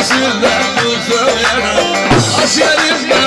Esirler bu söylere Askerim ben